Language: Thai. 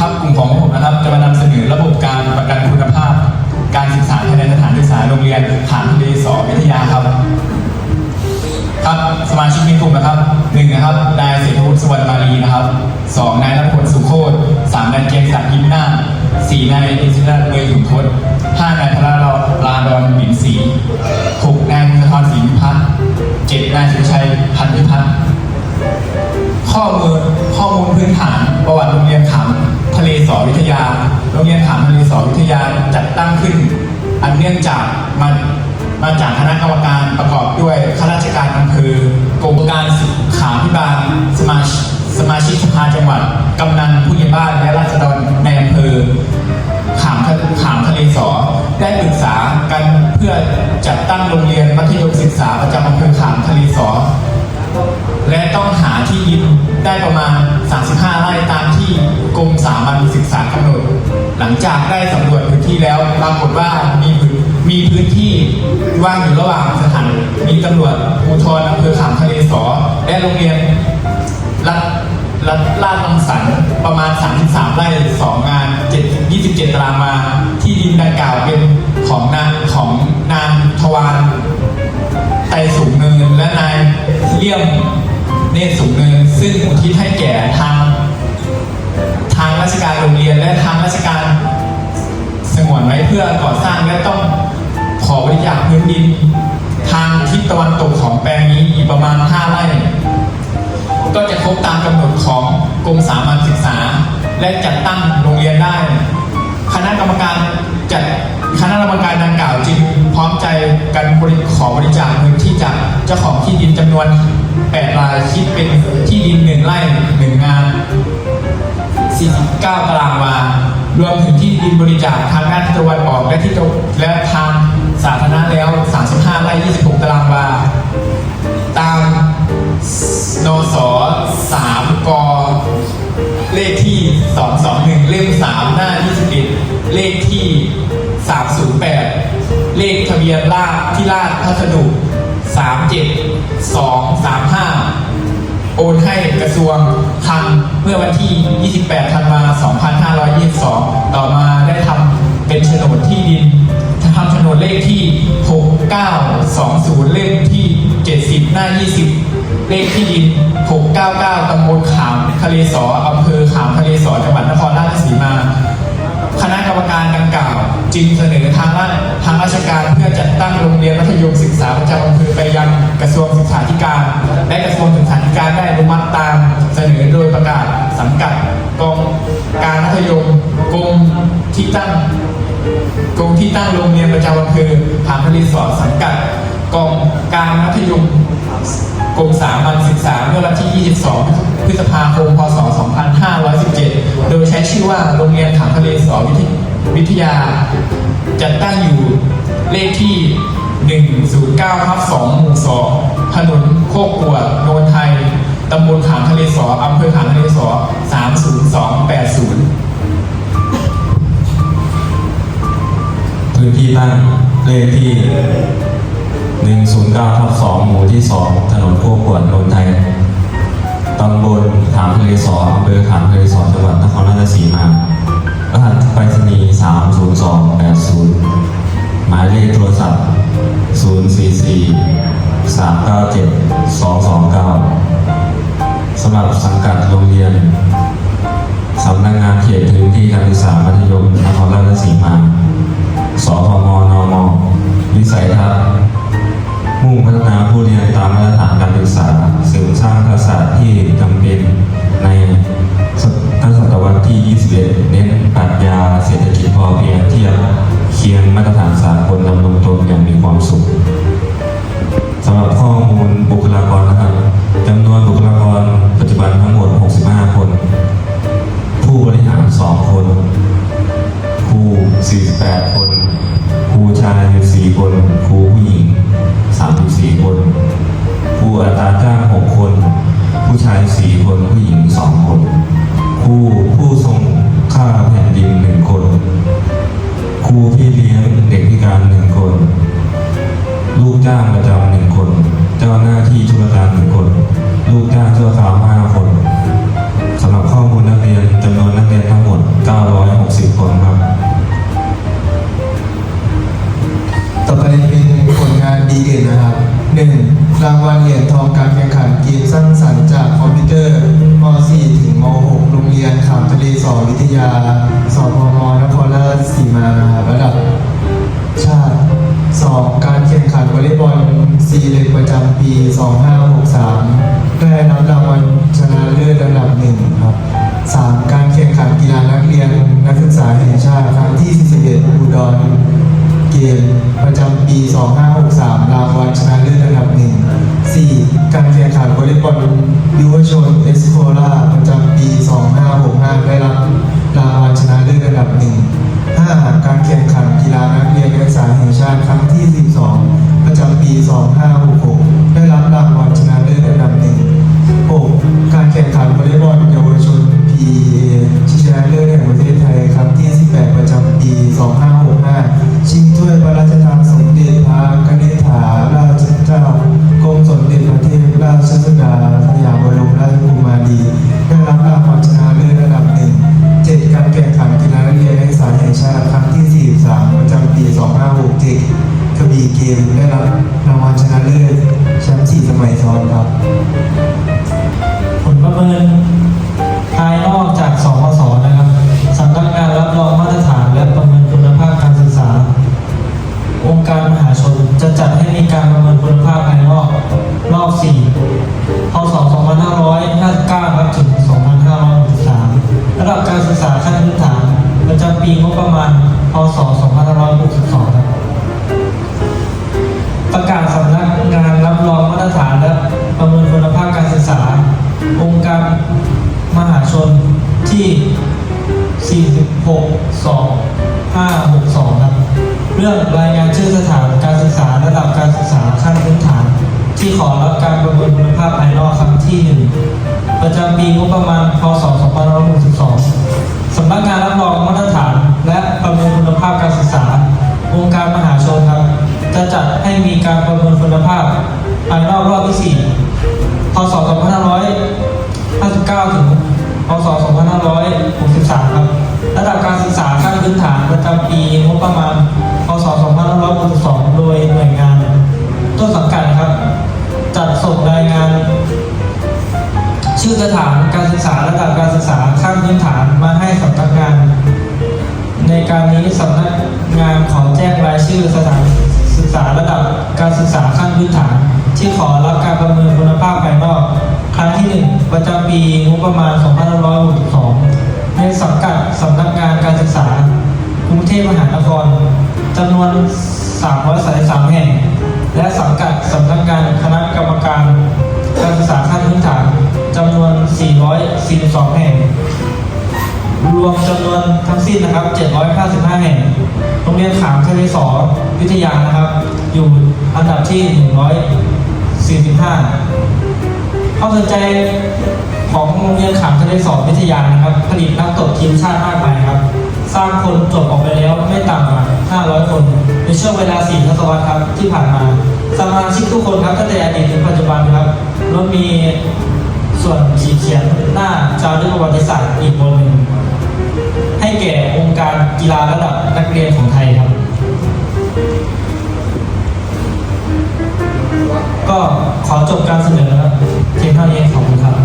ครับกลุ่มของผมนะครับ จะมานำเสนอระบบการประกันคุณภาพ การศึกษาภายในสถานศึกษาโรงเรียนฐานทะเลสอวิทยาครับ ครับสมาชิกในกลุ่มนะครับหนึ่งนะครับนายเศรษฐวุฒิสุวรรณมาลีนะครับสองนายรัตพลสุโคตสามนายเกียงศักดิ์ยิ้มหน้าสี่นายดิจิทัลเมย์ขุนทศห้านายพระลาดอนบินศรีหกนายมุขธรศรีวิพัฒน์เจ็ดนายสุชัยพันธิพัฒน์ข้อมูลข้อมูลพื้นฐานประวัติโรงเรียนขาม ทะเลสอวิทยา โรงเรียนขามทะเลสอวิทยาจัดตั้งขึ้น อันเนื่องจากมันมาจากคณะกรรมการประกอบด้วยข้าราชการอำเภอกรมการศึกษาพิบาลสมาชิกสมาชิกสภาจังหวัด กำนันผู้ใหญ่บ้านและราษฎรในอำเภอขามขามทะเลสอได้ปรึกษากันเพื่อจัดตั้งโรงเรียนมัธยมศึกษาประจำอำเภอขามทะเลสอและต้องหาที่ดินได้ประมาณ 35ไร่ สามันมีศึกษากำหนด หลังจากได้สำรวจพื้นที่แล้วปรากฏว่ามีมีพื้นที่ว่างอยู่ระหว่างสถานมีตำรวจภูทรอำเภอขามทะเลสอ และโรงเรียนรัฐรัฐลาดลังสันประมาณ 33 ไร่ 2 งาน 7 27 ตารางมาที่ดินดังกล่าวเป็นของนางของนางทวารไตสูงเนินและนายเลี่ยมเนตรสูงเนิน ซึ่งอุทิศให้แก่ทาง ทางราชการโรงเรียนและทางราชการสงวนไว้เพื่อก่อสร้างและต้องขอบริจาคพื้นดิน ทางทิศตะวันตกของแปลงนี้อีกประมาณ5ไร่ก็จะครบตามกำหนดของกรมสามัญศึกษา และจัดตั้งโรงเรียนได้ คณะกรรมการจัดคณะกรรมการดังกล่าวจึงพร้อมใจกันบริขอบริจาคเงินที่จากเจ้าของที่ดินจำนวน8รายคิดเป็นที่ดิน1ไร่1งาน 49 ตารางวา รวมถึงที่ดินบริจาคทางด้านทิศตะวันออกและที่ตะและทางสาธารณะแล้ว 35 ไร่ 26 ตารางวา ตามนส3กเลขที่ 221 เล่ม 3 หน้า 21 เลขที่ 308 เลขทะเบียนราษฎร์ที่ราชพัสดุ 37235 โอนให้กระทรวงคลังเมื่อวันที่ 28 ธันวาคม 2522 ต่อมาได้ทำเป็นโฉนดที่ดินทำโฉนดเลขที่ 6920 เลขที่ 70 หน้า 20 เลขที่ดิน 699 ตำบลขามทะเลสออำเภอขามทะเลสอจังหวัดนครราชสีมา คณะกรรม จึงเสนอทางราชทางราชการเพื่อจัดตั้งโรงเรียนมัธยมศึกษาประจำอำเภอไปยังกระทรวงศึกษาธิการ และกระทรวงศึกษาธิการได้อนุมัติตามเสนอโดยประกาศสังกัดกองการมัธยมกรมที่ตั้งกรมที่ตั้งโรงเรียนประจำอำเภอผามทะเลสอสังกัดกองการมัธยมกรมสามัญศึกษาเมื่อวันที่ 22 พฤษภาคม พศ 2517 โดยใช้ชื่อว่าโรงเรียนขามทะเลสอวิทย วิทยา จัดตั้งอยู่เลขที่ 109ทับ2หมู่2ถนนโคกกวดโนนไทยตำบลขามทะเลสออำเภอขามทะเลสอ30280 พื้นที่ตั้งเลขที่ 109ทับ2หมู่ที่ 2 ถนนโคกวดนนทไทยตำบลขามทะเลสออำเภอขามทะเลสอจังหวัดนครราชสีมา รหัสไปรษณีย์30280 หมายเลขโทรศัพท์ 044 397 229 สำหรับสังกัดโรงเรียน สำนักงานเขตพื้นที่การศึกษามัธยมนครราชสีมา สพมนม วิสัยทัศน์มุ่งพัฒนาผู้เรียนตามมาตรฐานการศึกษาเสริมสร้างทักษะที่ สากลดำรงตนอย่างมีความสุข ปี 2563 ได้รับรางวัลชนะเลิศระดับหนึ่งครับ 3. การแข่งขันกีฬานักเรียนนักศึกษาแห่งชาติครั้งที่ 41 อุดรเกมประจำปี 2563 รางวัลชนะเลิศระดับหนึ่ง 4. การแข่งขันวอลเลย์บอลยุวชนเอสโคลาประจำปี 2565 ได้รับรางวัลชนะเลิศระดับหนึ่ง 5. การแข่งขันกีฬานักเรียนนักศึกษาแห่งชาติครั้งที่ 12 ประจำปี 2 มินภายนอกจากสพสนะครับสำนักงานรับรองมาตรฐานและประเมินคุณภาพการศึกษา องค์การมหาชนจะจัดให้มีการประเมินคุณภาพภายนอกรอบ 4 พศ 2559ครับถึง 2563ระดับการศึกษาขั้นพื้นฐานประจำปีงบประมาณ พศ 46 2 5 6 2 ครับ เรื่องรายงานชื่อสถานการศึกษาระดับการศึกษาขั้นพื้นฐาน ที่ขอรับการประเมินคุณภาพภายนอกครั้งที่ 1 ประจำปีงบประมาณพศ2562สำนักงานรับรองมาตรฐาน ชื่อสถานศึกษาระดับการศึกษาขั้นพื้นฐาน ที่ขอรับการประเมินคุณภาพภายนอก ครั้งที่ 1 ประจำปีงบประมาณ 2562 ในสังกัดสำนักงานการศึกษากรุงเทพมหานครจำนวน 333 แห่ง และสังกัดสำนักงานคณะกรรมการ การศึกษาขั้นพื้นฐานจำนวน 442 แห่ง รวมจำนวนทั้งสิ้นนะครับ 755 แห่งโรง เรียนขามทะเลสอวิทยานะครับ อยู่อันดับที่ 145ความสนใจของโรงเรียนขามทะเลสอวิทยานะครับ ผลิตนักตบทีมชาติมากมายครับ สร้างคนจบออกไปแล้วไม่ต่ำกว่า500 คนในช่วงเวลา4ทศวรรษครับที่ผ่านมาสมาชิกทุกคนครับตั้งแต่อดีตถึงปัจจุบันครับล้วนมีส่วนขีดเขียนหน้าจารึกประวัติศาสตร์อีกบนหนึ่งให้แก่ การกีฬาระดับนักเรียนของไทยครับ ก็ขอจบการเสนอเพียงเท่านี้ขอบคุณครับ